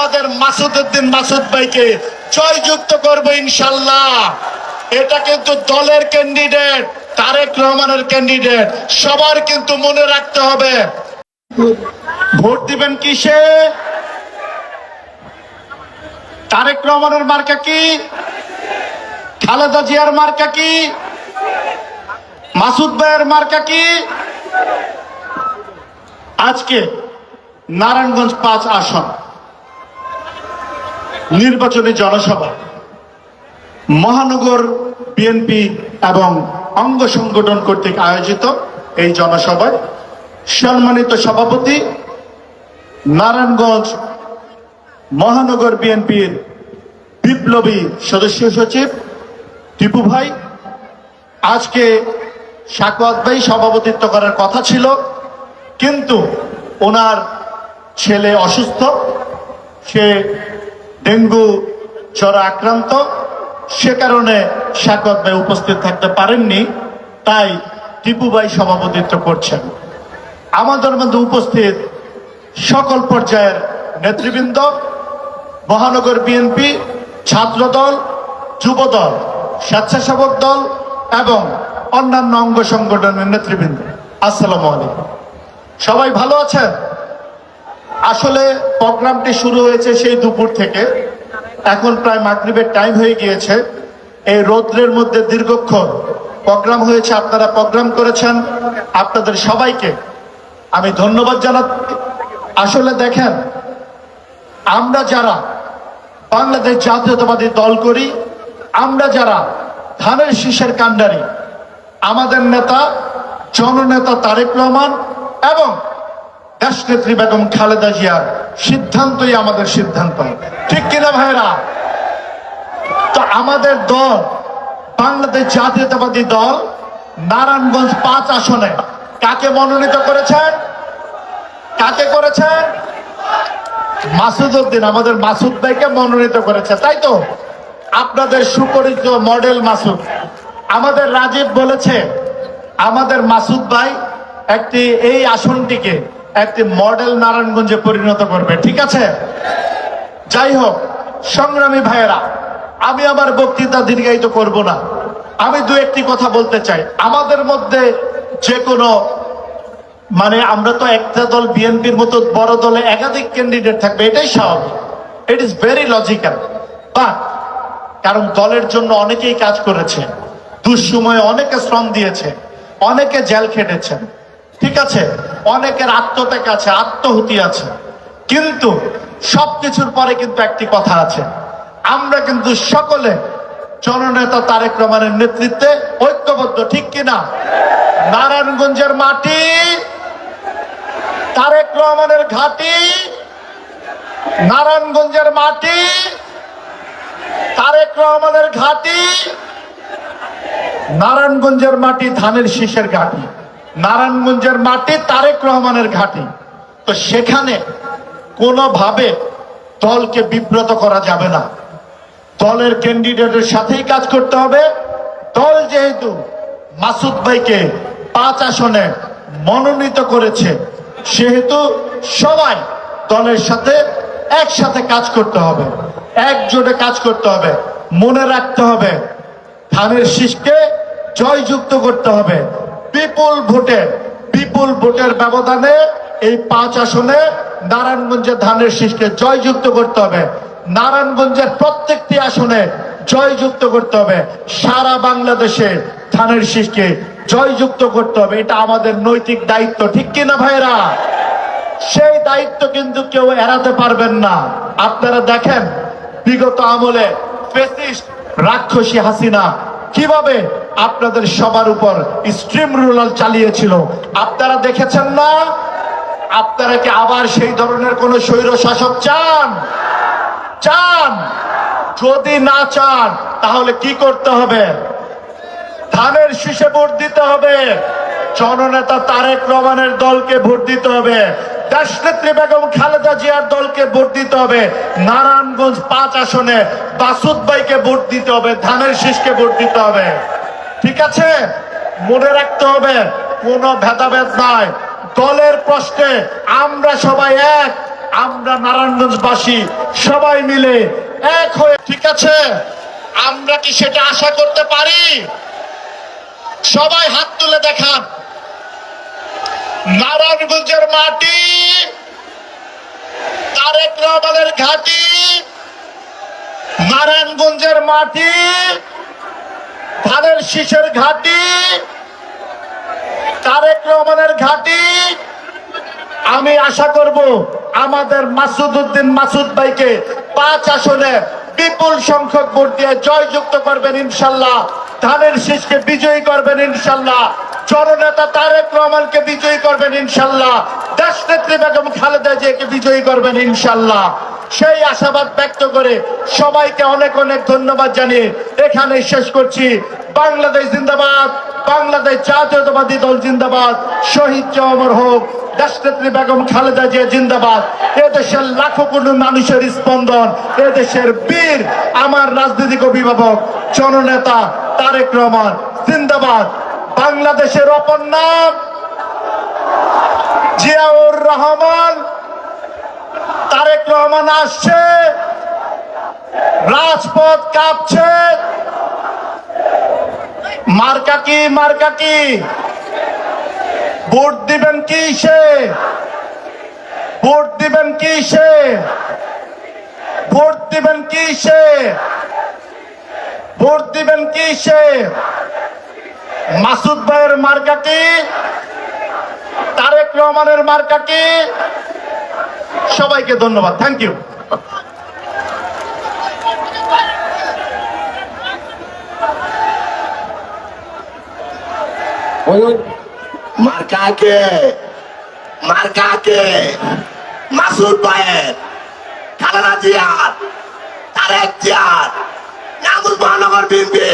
আমাদের মাসুদ উদ্দিন মাসুদ ভাইকে জয়যুক্ত করব ইনশাল্লাহ। এটা কিন্তু দলের ক্যান্ডিডেট তারেক রহমানের ক্যান্ডিডেট সবার কিন্তু মনে রাখতে হবে। ভোট দিবেন কিসে? তারেক রহমানের মার্কা কি? খালেদা জিয়ার মার্কা কি? মাসুদ ভাইয়ের মার্কা কি? আজকে নারায়ণগঞ্জ পাঁচ আসন। নির্বাচনী জনসভা, মহানগর বিএনপি এবং অঙ্গ সংগঠন কর্তৃক আয়োজিত এই জনসভায় সম্মানিত সভাপতি, নারায়ণগঞ্জ মহানগর বিএনপির বিপ্লবী সদস্য সচিব টিপু ভাই। আজকে সাকওয়াত ভাই সভাপতিত্ব করার কথা ছিল, কিন্তু ওনার ছেলে অসুস্থ, সে ডেঙ্গু জ্বরে আক্রান্ত, সে কারণে সাকত ভাই উপস্থিত থাকতে পারেননি, তাই টিপু ভাই সভাপতিত্ব করছেন। আমাদের মধ্যে উপস্থিত সকল পর্যায়ের নেতৃবৃন্দ, মহানগর বিএনপি ছাত্র দল স্বেচ্ছাসেবক দল এবং অন্যান্য অঙ্গ সংগঠনের নেতৃবৃন্দ। আসসালামু আলাইকুম। সবাই ভালো আছেন? আসলে প্রোগ্রামটি শুরু হয়েছে সেই দুপুর থেকে। এখন প্রায় মাগরিবের টাইম হয়ে গিয়েছে। এই রৌদ্রের মধ্যে দীর্ঘক্ষণ প্রোগ্রাম হয়েছে, আপনারা প্রোগ্রাম করেছেন, আপনাদের সবাইকে আমি ধন্যবাদ জানাচ্ছি আসলে দেখেন, আমরা যারা বাংলাদেশ জাতীয়তাবাদী দল করি, আমরা যারা ধানের শীষের কাণ্ডারি, আমাদের নেতা, জননেতা তারেক রহমান এবং দেশনেত্রী বেগম খালেদা জিয়ার সিদ্ধান্তই আমাদের সিদ্ধান্ত। ঠিক কিনা ভাইরা তো আমাদের দল, বাংলাদেশ জাতীয়তাবাদী দল, নারায়ণগঞ্জ পাঁচ আসনে। কাকে মনোনীত করেছেন? কাকে করেছেন? মাসুদ উদ্দিন আমাদের মাসুদ ভাইকে মনোনীত করেছে, তাই তো? আপনাদের সুপরিচিত মডেল মাসুদ। আমাদের রাজীব বলেছে, আমাদের মাসুদ ভাই একটি এই আসনটিকে একটি মডেল নারায়ণগঞ্জে পরিণত করবে, ঠিক আছে? যাই হোক, সংগ্রামী ভাইয়েরা, আমি আমার বক্তৃতা দীর্ঘায়িত করব না। আমি দু একটি কথা বলতে চাই। আমাদের মধ্যে যে কোনো মানে আমরা তো একটা দল, বিএনপির মতো বড় দলে একাধিক ক্যান্ডিডেট থাকবে, এটাই স্বাভাবিক। ইট ইজ ভেরি লজিক্যাল বা কারণ দলের জন্য অনেকেই কাজ করেছে, দুঃসময়ে অনেকে শ্রম দিয়েছে, অনেকে জেল খেটেছেন ঠিক আছে? অনেকের আত্মত্যাগ আছে, আত্মহুতি আছে। কিন্তু সবকিছুর পরে কিন্তু একটি কথা আছে। আমরা কিন্তু সকলে জননেতা তারেক রহমানের নেতৃত্বে ঐক্যবদ্ধ, ঠিক কিনা? নারায়ণগঞ্জের মাটি, তারেক রহমানের ঘাটি, নারায়ণগঞ্জের মাটি, তারেক রহমানের ঘাটি, নারায়ণগঞ্জের মাটি, ধানের শীষের ঘাটি। নারায়ণগঞ্জের মাটি তারেক রহমানের ঘাটি। তো সেখানে কোনোভাবে দলকে বিব্রত করা যাবে না। দলের ক্যান্ডিডেটের সাথেই কাজ করতে হবে। দল যেহেতু মাসুদ ভাইকে পাঁচ আসনে মনোনীত করেছে, সেহেতু সবাই দলের সাথে একসাথে কাজ করতে হবে, একজোটে কাজ করতে হবে, মনে রাখতে হবে। ধানের শীষকে জয়যুক্ত করতে হবে। বিপুল ভোটে বিপুল ভোটের ব্যবধানে এই পাঁচ আসনে নারায়ণগঞ্জের ধানের শীষকে জয়যুক্ত করতে হবে। নারায়ণগঞ্জের প্রত্যেকটি আসনে জয়যুক্ত করতে হবে। সারা বাংলাদেশে ধানের শীষকে জয়যুক্ত করতে হবে। এটা আমাদের নৈতিক দায়িত্ব, ঠিক কিনা ভাইরা সেই দায়িত্ব কিন্তু কেউ এড়াতে পারবেন না। আপনারা দেখেন, বিগত আমলে রাক্ষসী হাসিনা কীভাবে আপনাদের সবার উপর স্ট্রিম রুলাল চালিয়েছিল? আপনারা দেখেছেন না? আপনারা কি আবার সেই ধরনের কোন স্বৈর শাসক চান? চান। যদি না চান, তাহলে কি করতে হবে? ধানের শীষে ভোট দিতে হবে। জননেতা তারেক রহমানের দলকে ভোট দিতে হবে। দেশনেত্রী বেগম খালেদা জিয়ার দলকে ভোট দিতে হবে। নারায়ণগঞ্জ পাঁচ আসনে বাসুদ ভাইকে ভোট দিতে হবে, ধানের শীষকে ভোট দিতে হবে। ঠিক আছে? মনে রাখতে হবে, কোনো ভেদাভেদ নাই। দলের প্রশ্নে আমরা সবাই এক, আমরা নারায়ণগঞ্জবাসী সবাই মিলে এক হয়ে ঠিক আছে? আমরা কি সেটা আশা করতে পারি? সবাই হাত তুলে দেখান। নারায়ণগঞ্জের মাটি রহমানের ঘাটি, নারায়ণগঞ্জের মাটি, ধানের শীষের ঘাটি, তারেক রহমানের ঘাটি। আমি আশা করব আমাদের মাসুদ উদ্দিন মাসুদ ভাইকে পাঁচ আসনে বিপুল সংখ্যক ভোট দিয়ে জয়যুক্ত করবেন ইনশাল্লাহ। ধানের শীষকে বিজয়ী করবেন ইনশাল্লাহ। জননেতা তারেক রহমানকে বিজয়ী করবেন ইনশাল্লাহ। দেশ নেত্রী বেগম খালেদা জিয়াকে বিজয়ী করবেন ইনশাল্লাহ। সেই আশাবাদ ব্যক্ত করে সবাইকে অনেক অনেক ধন্যবাদ জানিয়ে এখানে শেষ করছি। বাংলাদেশ জিন্দাবাদ, বাংলাদেশ জাতীয়তাবাদী দল জিন্দাবাদ, শহীদ অমর হোক, দেশনেত্রী বেগম খালেদা জিয়া জিন্দাবাদ। এদেশের লাখো কোটি মানুষের স্পন্দন এদেশের বীর, আমার রাজনৈতিক অভিভাবক, জননেতা তারেক রহমান, জিন্দাবাদ। বাংলাদেশের অপর নাম জিয়াউর রহমান। তারেক রহমান আসছে। রাজপথ কাঁপছে। মার্কা কি মার্কা কি? ভোট দিবেন কি সে ভোট দিবেন কি সে ভোট দিবেন কি সে ভোট দিবেন কি সে মাসুদ ভাইয়ের মার্কা কি? তারেক রহমানের মার্কা কি? সবাইকে ধন্যবাদ থ্যাংক ইউ মার্কাকে মার্কাকে মাসুদ ভাইয়ের নাগুল মহানগর বিএনপি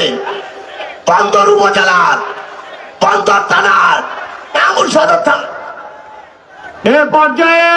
বন্দর উপজেলার পান্তর থানার। এমন সদর থানা। এ পর্যায়ে